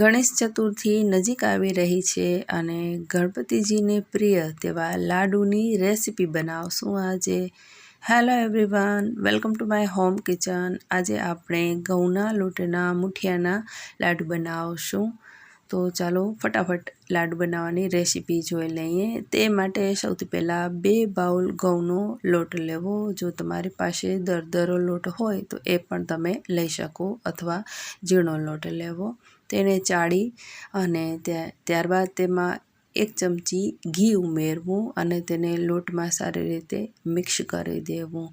ગણેશ ચતુર્થી નજીક આવી રહી છે અને ગણપતિજીને પ્રિય તેવા લાડુની રેસીપી બનાવશું આજે. Hello everyone welcome to my home kitchen આજે આપણે ઘઉંના લોટના મુઠિયાના લાડુ બનાવશું. તો ચાલો ફટાફટ લાડુ બનાવવાની રેસીપી જોઈ લઈએ. તે માટે સૌથી પહેલાં બે બાઉલ ઘઉંનો લોટ લેવો. જો તમારી પાસે દરદરો લોટ હોય તો એ પણ તમે લઈ શકો અથવા ઝીણો લોટ લેવો. તેને ચાળી અને ત્યારબાદ તેમાં એક ચમચી ઘી ઉમેરવું અને તેને લોટમાં સારી રીતે મિક્સ કરી દેવું.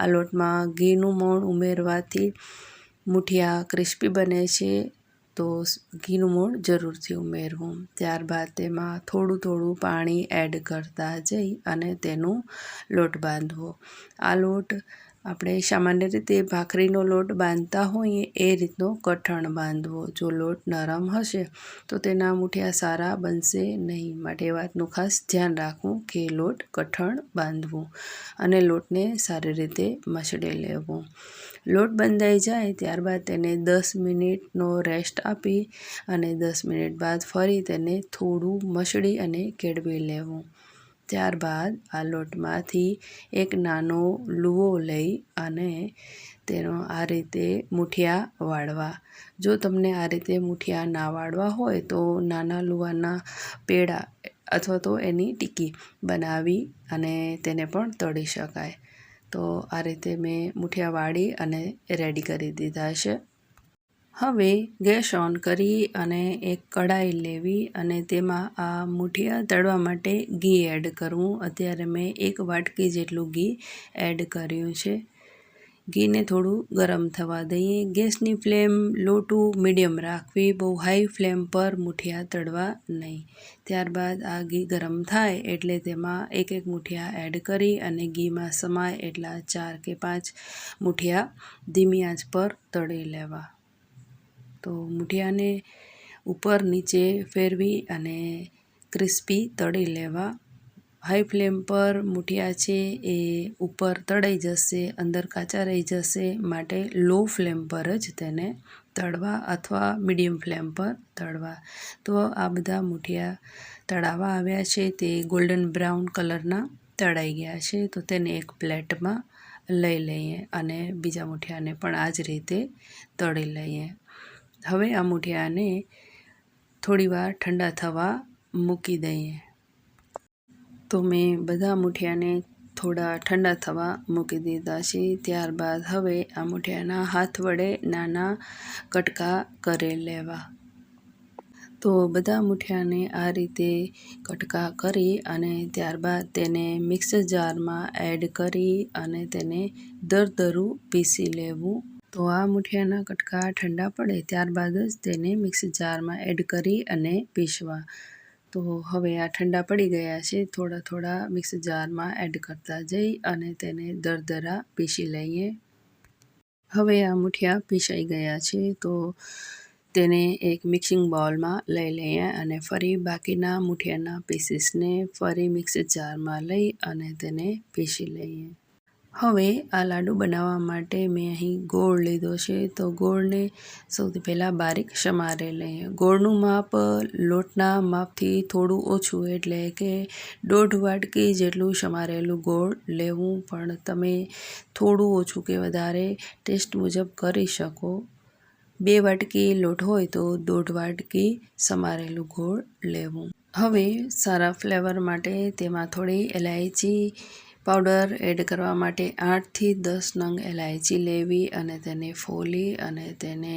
આ લોટમાં ઘીનું મોણ ઉમેરવાથી મુઠિયા ક્રિસ્પી બને છે, તો ઘીનું મોણ જરૂરથી ઉમેરવું. ત્યારબાદ તેમાં થોડું થોડું પાણી એડ કરતા જઈ અને તેનું લોટ બાંધવો. આ લોટ આપણે સામાન્ય રીતે ભાખરીનો લોટ બાંધતા હોઈએ, એ રીતનો કઠણ બાંધવો. જો લોટ નરમ હશે, તો તેના મુઠિયા સારા બનશે નહીં. માટે વાતનું ખાસ ધ્યાન રાખવું કે લોટ કઠણ બાંધવું અને લોટને સારી રીતે મસળી લેવો. લોટ બંધાઈ જાય ત્યારબાદ તેને દસ મિનિટનો રેસ્ટ આપી અને દસ મિનિટ બાદ ફરી તેને થોડું મસળી અને કેળવી લેવું. ત્યારબાદ આ લોટમાંથી એક નાનો લુવો લઈ અને તેનો આ રીતે મુઠિયા વાળવા. જો તમને આ રીતે મુઠિયા ના વાળવા હોય તો નાના લુવાના પેડા અથવા તો એની ટીકી બનાવી અને તેને પણ તળી શકાય. તો આ રીતે મેં મુઠિયા વાળી અને રેડી કરી દીધા છે. હવે ગેસ ઓન કરી અને એક કઢાઈ લેવી અને તેમાં આ મૂઠિયા તળવા માટે ઘી એડ કરવું. અત્યારે મેં એક વાટકી જેટલું ઘી એડ કર્યું છે. ઘીને થોડું ગરમ થવા દઈએ. ગેસની ફ્લેમ લો ટુ મીડિયમ રાખવી. બહુ હાઈ ફ્લેમ પર મૂઠિયા તળવા નહીં. ત્યારબાદ આ ઘી ગરમ થાય એટલે તેમાં એક એક મૂઠિયા એડ કરી અને ઘીમાં સમાય એટલા ચાર કે પાંચ મૂઠિયા ધીમી આંચ પર તળી લેવા. તો મૂઠિયાને ઉપર નીચે ફેરવી અને ક્રિસ્પી તળી લેવા. હાઈ ફ્લેમ પર મૂઠિયા છે એ ઉપર તળાઈ જશે, અંદર કાચા રહી જશે માટે લો ફ્લેમ પર જ તેને તળવા અથવા મીડિયમ ફ્લેમ પર તળવા. તો આ બધા મૂઠિયા તળાવા આવ્યા છે, તે ગોલ્ડન બ્રાઉન કલરના તળાઈ ગયા છે. તો તેને એક પ્લેટમાં લઈ લઈએ અને બીજા મૂઠિયાને પણ આ જ રીતે તળી લઈએ. હવે આ મૂઠિયાને થોડીવાર ઠંડા થવા મૂકી દઈએ. તો મેં બધા મૂઠિયાને થોડા ઠંડા થવા મૂકી દીધા છે. ત્યારબાદ હવે આ મૂઠિયાના હાથ વડે નાના કટકા કરી લેવા. તો બધા મૂઠિયાને આ રીતે કટકા કરી અને ત્યારબાદ તેને મિક્સર જારમાં એડ કરી અને તેને દરદરું પીસી લેવું. તો આ મુઠિયાના કટકા ઠંડા પડે ત્યારબાદ જ તેને મિક્સ જારમાં એડ કરી અને પીસવા. તો હવે આ ઠંડા પડી ગયા છે, થોડા થોડા મિક્સ જારમાં એડ કરતા જઈ અને તેને દરદરા પીસી લઈએ. હવે આ મુઠિયા પીસાઈ ગયા છે, તો તેને એક મિક્સિંગ બાઉલમાં લઈ લઈએ અને ફરી બાકીના મુઠિયાના પીસીસને ફરી મિક્સ જારમાં લઈ અને તેને પીસી લઈએ. હવે આ લાડુ બનાવવા માટે મેં અહીં ગોળ લીધો છે. તો ગોળને સૌથી પહેલાં બારીક સમારે લઈએ. ગોળનું માપ લોટના માપથી થોડું ઓછું એટલે કે દોઢ વાટકી જેટલું સમારેલું ગોળ લેવું. પણ તમે થોડું ઓછું કે વધારે ટેસ્ટ મુજબ કરી શકો. બે વાટકી લોટ હોય તો દોઢ વાટકી સમારેલું ગોળ લેવું. હવે સારા ફ્લેવર માટે તેમાં થોડી એલાયચી પાવડર એડ કરવા માટે આઠથી દસ નંગ એલાયચી લેવી અને તેને ફોલી અને તેને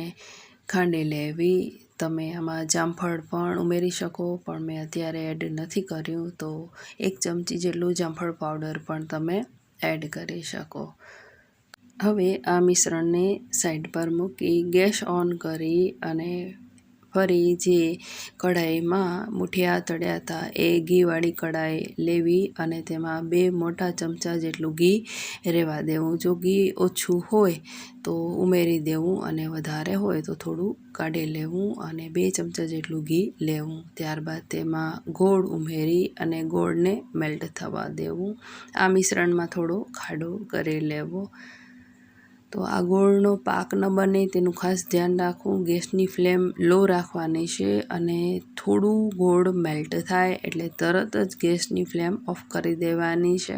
ખાંડી લેવી. તમે આમાં જામફળ પણ ઉમેરી શકો, પણ મેં અત્યારે એડ નથી કર્યું, તો એક ચમચી જેટલું જામફળ પાવડર પણ તમે એડ કરી શકો. હવે આ મિશ્રણને સાઈડ પર મૂકી ગેસ ઓન કરી અને ફરી જે કઢાઈમાં મુઠિયા તળ્યા હતા, એ ઘીવાળી કઢાઈ લેવી અને તેમાં બે મોટા ચમચા જેટલું ઘી રહેવા દેવું. જો ઘી ઓછું હોય તો ઉમેરી દેવું અને વધારે હોય તો થોડું કાઢી લેવું અને બે ચમચા જેટલું ઘી લેવું. ત્યારબાદ તેમાં ગોળ ઉમેરી અને ગોળને મેલ્ટ થવા દેવું. આ મિશ્રણમાં થોડો ખાડો કરી લેવો. તો આ ગોળનો પાક ન બને તેનું ખાસ ધ્યાન રાખવું. ગેસની ફ્લેમ લો રાખવાની છે અને થોડું ગોળ મેલ્ટ થાય એટલે તરત જ ગેસની ફ્લેમ ઓફ કરી દેવાની છે.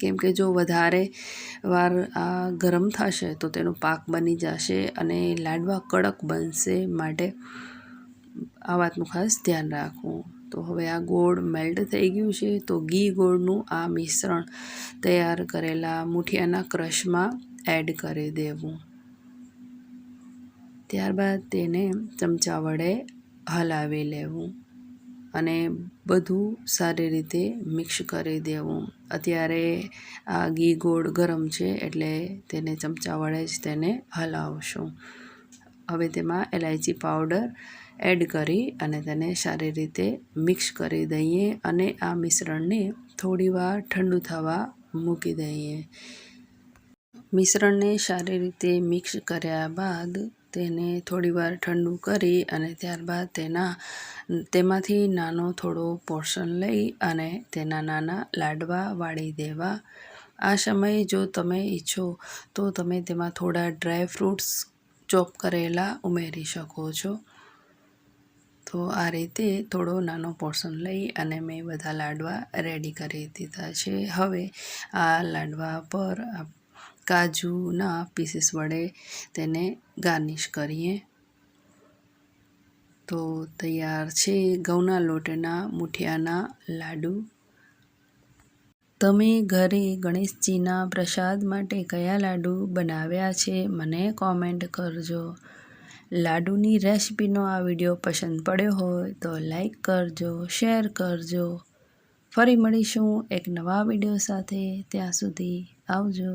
કેમ કે જો વધારે વાર આ ગરમ થશે તો તેનો પાક બની જશે અને લાડવા કડક બનશે માટે આ વાતનું ખાસ ધ્યાન રાખવું. તો હવે આ ગોળ મેલ્ટ થઈ ગયું છે તો ઘી ગોળનું આ મિશ્રણ તૈયાર કરેલા મુઠિયાના ક્રશમાં એડ કરી દેવું. ત્યારબાદ તેને ચમચા વડે હલાવી લેવું અને બધું સારી રીતે મિક્સ કરી દેવું. અત્યારે આ ઘી ગોળ ગરમ છે એટલે તેને ચમચા વડે જ તેને હલાવશું. હવે તેમાં એલાયચી પાવડર એડ કરી અને તેને સારી રીતે મિક્સ કરી દઈએ અને આ મિશ્રણને થોડીવાર ઠંડુ થવા મૂકી દઈએ. મિશ્રણને સારી રીતે મિક્સ કર્યા બાદ તેને થોડીવાર ઠંડુ કરી અને ત્યારબાદ તેના, તેમાંથી નાનો થોડો પોર્શન લઈ અને તેના નાના લાડવા વાળી દેવા. આ સમયે જો તમે ઈચ્છો તો તમે તેમાં થોડા ડ્રાય ફ્રૂટ્સ ચોપ કરેલા ઉમેરી શકો છો. તો આ રીતે થોડો નાનો પોર્શન લઈ અને મેં બધા લાડવા રેડી કરી દીધા છે. હવે આ લાડવા પર કાજુના પીસીસ વડે તેને ગાર્નિશ કરીએ. તો તૈયાર છે ઘઉંના લોટના મુઠિયાના લાડુ. તમે ઘરે ગણેશજીના પ્રસાદ માટે કયા લાડુ બનાવ્યા છે મને કોમેન્ટ કરજો. લાડુની રેસિપીનો આ વીડિયો પસંદ પડ્યો હોય તો લાઈક કરજો શેર કરજો. ફરી મળીશું એક નવા વીડિયો સાથે. ત્યાં સુધી આવજો.